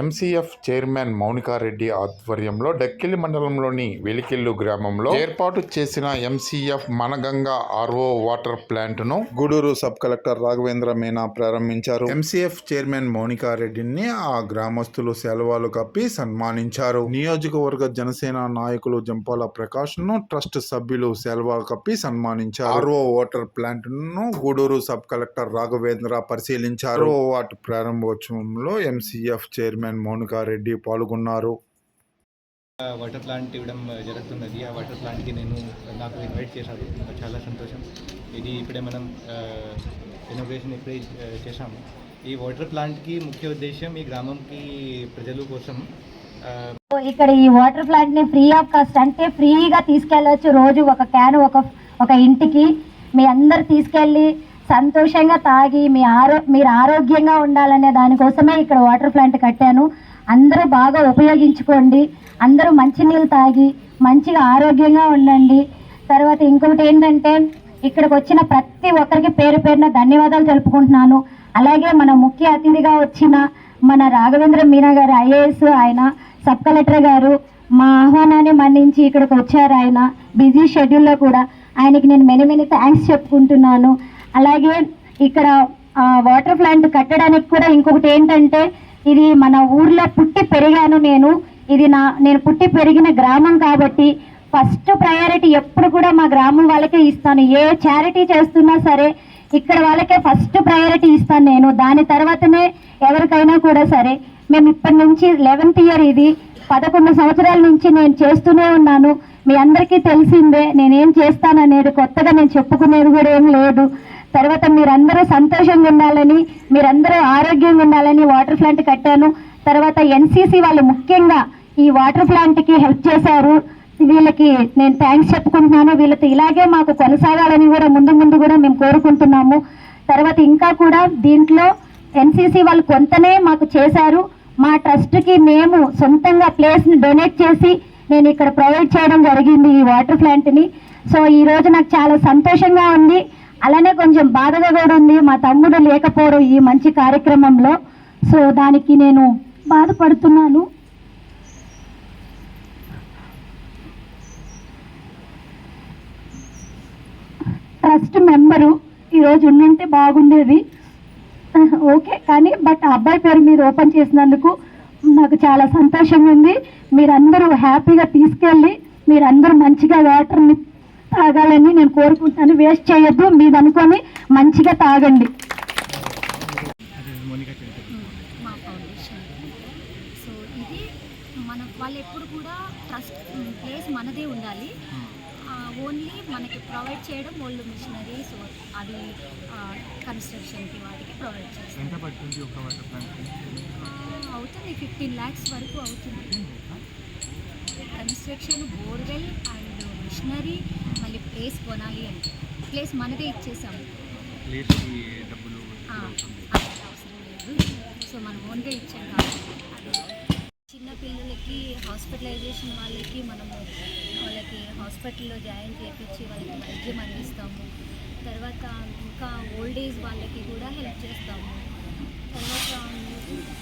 MCF chairman Mounika Reddy ఆధ్వర్యంలో డక్కిలి మండలంలోని వెలికిల్లు గ్రామంలో ఏర్పాటు చేసిన ఎంసీఎఫ్ మనగంగా ఆర్ఓ వాటర్ ప్లాంట్ను గూడూరు సబ్ కలెక్టర్ రాఘవేంద్ర మీనా ప్రారంభించారు. ఎంసీఎఫ్ చైర్మన్ మౌనికారెడ్డిని ఆ గ్రామస్తులు సెలవులు కప్పి సన్మానించారు. నియోజకవర్గ జనసేన నాయకులు జంపాల ప్రకాష్ను ట్రస్ట్ సభ్యులు సెలవు కప్పి సన్మానించారు. ఆర్ఓ వాటర్ ప్లాంట్ను గూడూరు సబ్ కలెక్టర్ రాఘవేంద్ర పరిశీలించారు. ఆర్ఓ వాటర్ ప్రారంభోత్సవంలో ఎంసీఎఫ్ చైర్మన్ మౌనికారెడ్డి పాల్గొన్నారు. వాటర్ ప్లాంట్ ఇవ్వడం జరుగుతున్నది. ఆ వాటర్ ప్లాంట్కి నేను నాకు ఇన్వైట్ చేశారు. నాకు చాలా సంతోషం. ఇది ఇప్పుడే మనం ఇన్నోవేషన్ ఇప్పుడే చేశాము. ఈ వాటర్ ప్లాంట్కి ముఖ్య ఉద్దేశం ఈ గ్రామంకి ప్రజల కోసం ఇక్కడ ఈ వాటర్ ప్లాంట్ని ఫ్రీ ఆఫ్ కాస్ట్ అంటే ఫ్రీగా తీసుకెళ్ళొచ్చు రోజు ఒక క్యాన్ ఒక ఒక ఇంటికి. మీ అందరు తీసుకెళ్ళి సంతోషంగా తాగి మీ ఆరో మీరు ఆరోగ్యంగా ఉండాలనే దానికోసమే ఇక్కడ వాటర్ ప్లాంట్ కట్టాను. అందరూ బాగా ఉపయోగించుకోండి. అందరూ మంచినీళ్ళు తాగి మంచిగా ఆరోగ్యంగా ఉండండి. తర్వాత ఇంకొకటి ఏంటంటే ఇక్కడికి వచ్చిన ప్రతి ఒక్కరికి పేరు పేరున ధన్యవాదాలు తెలుపుకుంటున్నాను. అలాగే మన ముఖ్య అతిథిగా వచ్చిన మన రాఘవేంద్ర మీనా గారు ఐఏఎస్ ఆయన సబ్ కలెక్టర్ గారు మా ఆహ్వానాన్ని మన్నించి ఇక్కడికి వచ్చారు ఆయన. బిజీ షెడ్యూల్లో కూడా ఆయనకి నేను మెనీ థ్యాంక్స్ చెప్పుకుంటున్నాను. అలాగే ఇక్కడ వాటర్ ప్లాంట్ కట్టడానికి కూడా ఇంకొకటి ఏంటంటే ఇది మన ఊర్లో పుట్టి పెరిగాను నేను. ఇది నా నేను పుట్టి పెరిగిన గ్రామం కాబట్టి ఫస్ట్ ప్రయారిటీ ఎప్పుడు కూడా మా గ్రామం వాళ్ళకే ఇస్తాను. ఏ చారిటీ చేస్తున్నా సరే ఇక్కడ వాళ్ళకే ఫస్ట్ ప్రయారిటీ ఇస్తాను నేను. దాని తర్వాతనే ఎవరికైనా కూడా సరే మేము ఇప్పటి నుంచి లెవెన్త్ ఇయర్ ఇది. పదకొండు సంవత్సరాల నుంచి నేను చేస్తూనే ఉన్నాను. మీ అందరికీ తెలిసిందే నేనేం చేస్తాననేది కొత్తగా నేను చెప్పుకునేది కూడా ఏం లేదు. తర్వాత మీరందరూ సంతోషంగా ఉండాలని మీరందరూ ఆరోగ్యంగా ఉండాలని వాటర్ ప్లాంట్ కట్టాను. తర్వాత ఎన్సీసీ వాళ్ళు ముఖ్యంగా ఈ వాటర్ ప్లాంట్కి హెల్ప్ చేశారు. వీళ్ళకి నేను థ్యాంక్స్ చెప్పుకుంటున్నాను. వీళ్ళతో ఇలాగే మాకు కొనసాగాలని కూడా ముందు ముందు కూడా మేము కోరుకుంటున్నాము. తర్వాత ఇంకా కూడా దీంట్లో ఎన్సీసీ వాళ్ళు కొంతనే మాకు చేశారు. మా ట్రస్ట్కి మేము సొంతంగా ప్లేస్ని డొనేట్ చేసి నేను ఇక్కడ ప్రొవైడ్ చేయడం జరిగింది ఈ వాటర్ ప్లాంట్ని. సో ఈ రోజు నాకు చాలా సంతోషంగా ఉంది. అలానే కొంచెం బాధగా కూడా ఉంది. మా తమ్ముడు లేకపోవడం ఈ మంచి కార్యక్రమంలో. సో దానికి నేను బాధపడుతున్నాను. ట్రస్ట్ మెంబరు ఈరోజు ఉండుంటే బాగుండేది. ఓకే కానీ బట్ ఆ అబ్బాయి పేరు మీరు ఓపెన్ చేసినందుకు నాకు చాలా సంతోషంగా ఉంది. మీరందరూ హ్యాపీగా తీసుకెళ్ళి మీరందరూ మంచిగా వాటర్ని తాగాలని నేను కోరుకుంటున్నాను వేస్ట్ చేయొద్దు. మీరు అనుకొని మంచిగా తాగండి. మా ఫౌండేషన్ సో ఇది మన వాళ్ళు ఎప్పుడు కూడా ట్రస్ట్ ప్లేస్ మనదే ఉండాలి. ఓన్లీ మనకి ప్రొవైడ్ చేయడం ఓల్డ్ మిషనరీ. సో అది కన్స్ట్రక్షన్కి వాటికి ప్రొవైడ్ చేస్తాం. ఎంత పడుతుంది ఒక వాటర్ ప్లాంట్కి? ఆ, అవుతుంది. ఫిఫ్టీన్ ల్యాక్స్ వరకు అవుతుంది. Construction borewell and machinery. Place కొనాలి అంటే ప్లేస్ మనదే ఇచ్చేసాము అవసరం లేదు. సో మనం ఓన్గా ఇచ్చాం కాబట్టి చిన్న పిల్లలకి హాస్పిటలైజేషన్ వాళ్ళకి మనము వాళ్ళకి హాస్పిటల్లో జాయిన్ చేయించి వాళ్ళకి వైద్యం అందిస్తాము. తర్వాత ఇంకా ఓల్డ్ ఏజ్ వాళ్ళకి కూడా హెల్ప్ చేస్తాము. తర్వాత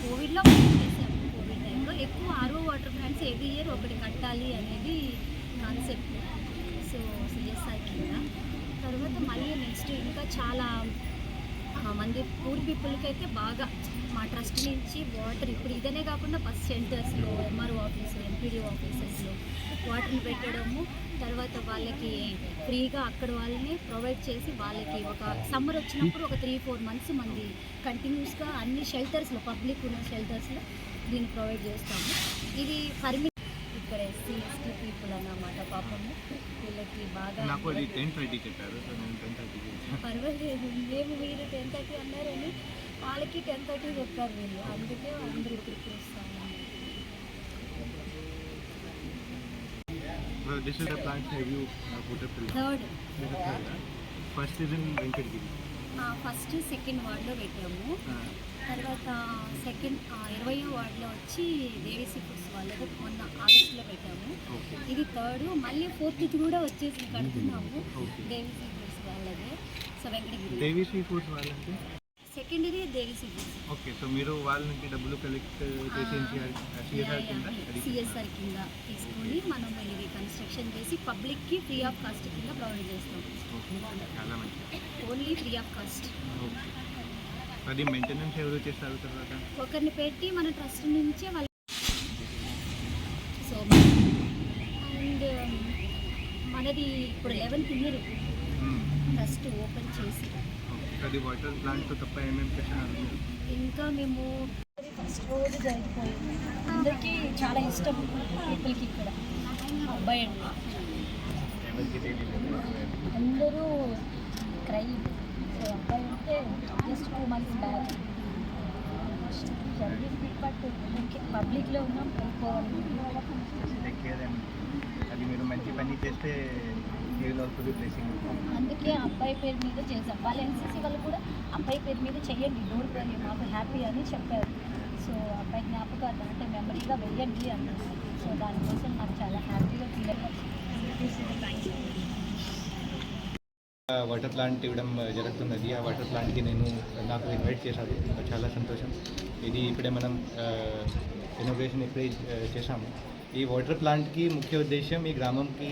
కోవిడ్లో చేసాము. కోవిడ్ టైంలో ఎక్కువ RO water plants every year ఒకటి కట్టాలి అనేది కాన్సెప్ట్ తర్వాత మళ్ళీ నెక్స్ట్ ఇంకా చాలా మంది పూర్ పీపుల్కి అయితే బాగా మా ట్రస్ట్ నుంచి వాటర్ ఇప్పుడు ఇదనే కాకుండా బస్ సెంటర్స్లో ఎంఆర్ఓ ఆఫీసులు ఎంపీడీ ఆఫీసెస్లో వాటర్ని పెట్టడము తర్వాత వాళ్ళకి ఫ్రీగా అక్కడ వాళ్ళని ప్రొవైడ్ చేసి వాళ్ళకి ఒక సమ్మర్ వచ్చినప్పుడు ఒక త్రీ ఫోర్ మంత్స్ మంది కంటిన్యూస్గా అన్ని షెల్టర్స్లో పబ్లిక్ ఉన్న షెల్టర్స్లో దీన్ని ప్రొవైడ్ చేస్తాము. ఇది పర్మి ఇక్కడ ఎస్సీ ఎస్టీ పీపుల్ అన్నమాట పాపము. వీళ్ళకి బాగా పర్వాలేదు మేము మీరు టెన్ థర్టీ అన్నారని వాళ్ళకి టెన్ థర్టీ చెప్పారు వీళ్ళు. అందుకే అందరూ ఇక్కడికి వస్తాము this is the plant have you put up third first is in Venkatagiri first second వార్డ్లో పెట్టాము. తర్వాత సెకండ్ ఇరవయో వార్డులో వచ్చి దేవీసీ ఫుడ్స్ వాళ్ళది మొన్న ఆగస్టులో పెట్టాము. ఇది థర్డ్ మళ్ళీ ఫోర్త్ కూడా వచ్చేసి కడుతున్నాము. దేవీసీ ఫుడ్స్ వాళ్ళదే. So Venkatagiri. Devi sea foods వాళ్ళంటే? Secondary Devi sea okay. So మీరు వాళ్ళ నుంచి డబ్బులు కలెక్ట్ చేసి సిఎస్ఆర్ కింద తీసుకొని మనం ఇది కన్స్ట్రక్షన్ చేసి పబ్లిక్కి ఫ్రీ ఆఫ్ కాస్ట్ కింద ప్రొవైడ్ చేస్తాం. ఓకే. చాలా మంచిది. Only free of cost. Okay. అది మెయింటెనెన్స్ ఎవరు చేస్తారు తర్వాత? ఒకరిని పెట్టి మన ట్రస్ట్ నుంచే వాళ్ళు సో అండ్ మనది ఇప్పుడు లెవెన్త్ ఇయర్ ట్రస్ట్ ఓపెన్ చేసి. అది వాటర్ ప్లాంట్ తప్ప ఏమేమి చేస్తున్నారు ఇంకా మేము ఫస్ట్ రోజు జరిగిపోయింది. అందరికీ చాలా ఇష్టం పీపుల్కి ఇక్కడ. అబ్బాయి అండి. అందరూ క్రై సో అబ్బాయి జస్ట్ టూ మంత్స్ బ్యాక్ జరిగింది బట్ పబ్లిక్లో ఉన్నాం అయిపోవాలి టేక్ కేర్ అండ్ అది మీరు మంచి పని చేస్తే మీరు ఆల్సో బి ప్లేసింగ్ అందుకే ఆ అబ్బాయి పేరు మీద చేశాం వాళ్ళ ఎన్సీసీ వాళ్ళు కూడా అబ్బాయి పేరు మీద చెయ్యండి. డోర్ పేరు మాకు హ్యాపీ అని చెప్పారు. సో అబ్బాయి జ్ఞాపకార్థం అంటే మెమరీగా వెయ్యండి అన్నారు. సో దానికోసం నాకు చాలా హ్యాపీగా ఫీల్ అయ్యాను వాటర్ ప్లాంట్ ఇవ్వడం జరుగుతున్నది. ఆ వాటర్ ప్లాంట్కి నేను నాకు ఇన్వైట్ చేశారు. చాలా సంతోషం. ఇది ఇప్పుడే మనం ఇనోగ్రేషన్ ఇప్పుడే చేశాము. ఈ వాటర్ ప్లాంట్కి ముఖ్య ఉద్దేశం ఈ గ్రామంకి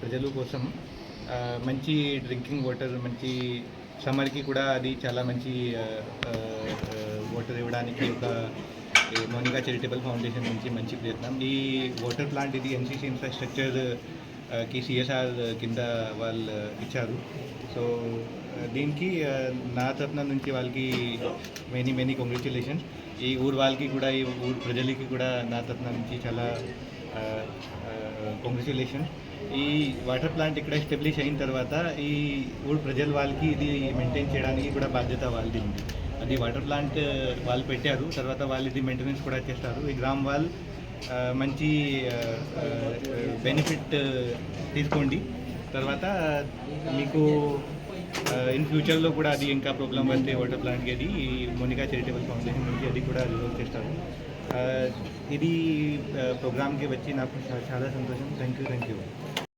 ప్రజల కోసం మంచి డ్రింకింగ్ వాటర్ మంచి సమ్మర్కి కూడా అది చాలా మంచి వాటర్ ఇవ్వడానికి ఒక ఈ మోనికా చారిటబుల్ ఫౌండేషన్ నుంచి మంచి ప్రయత్నం. ఈ వాటర్ ప్లాంట్ ఇది ఎన్సీసీ ఇన్ఫ్రాస్ట్రక్చర్ కి సిఎస్ఆర్ కింద వాళ్ళు ఇచ్చారు. సో దీనికి నా తరఫున నుంచి వాళ్ళకి మెనీ మెనీ కంగ్రాచులేషన్స్ ఈ ఊరు వాళ్ళకి కూడా ఈ ఊరు ప్రజలకి కూడా నా తరఫున నుంచి చాలా కంగ్రాచులేషన్స్ ఈ వాటర్ ప్లాంట్ ఇక్కడ ఎస్టాబ్లిష్ అయిన తర్వాత ఈ ఊరు ప్రజల వాళ్ళకి ఇది మెయింటైన్ చేయడానికి కూడా బాధ్యత వాళ్ళది ఉంది. అది వాటర్ ప్లాంట్ వాళ్ళు పెట్టారు తర్వాత వాళ్ళు ఇది మెయింటెనెన్స్ కూడా చేస్తారు. ఈ గ్రామ్ వాళ్ళు మంచి బెనిఫిట్ తీసుకోండి. తర్వాత మీకు ఇన్ ఫ్యూచర్లో కూడా అది ఇంకా ప్రాబ్లం వస్తే వాటర్ ప్లాంట్కి అది మోనికా చారిటబుల్ ఫౌండేషన్ నుంచి అది కూడా రిజోల్వ్ చేస్తారు. ఇది ప్రోగ్రామ్కి వచ్చి నాకు చాలా సంతోషం. Thank you thank you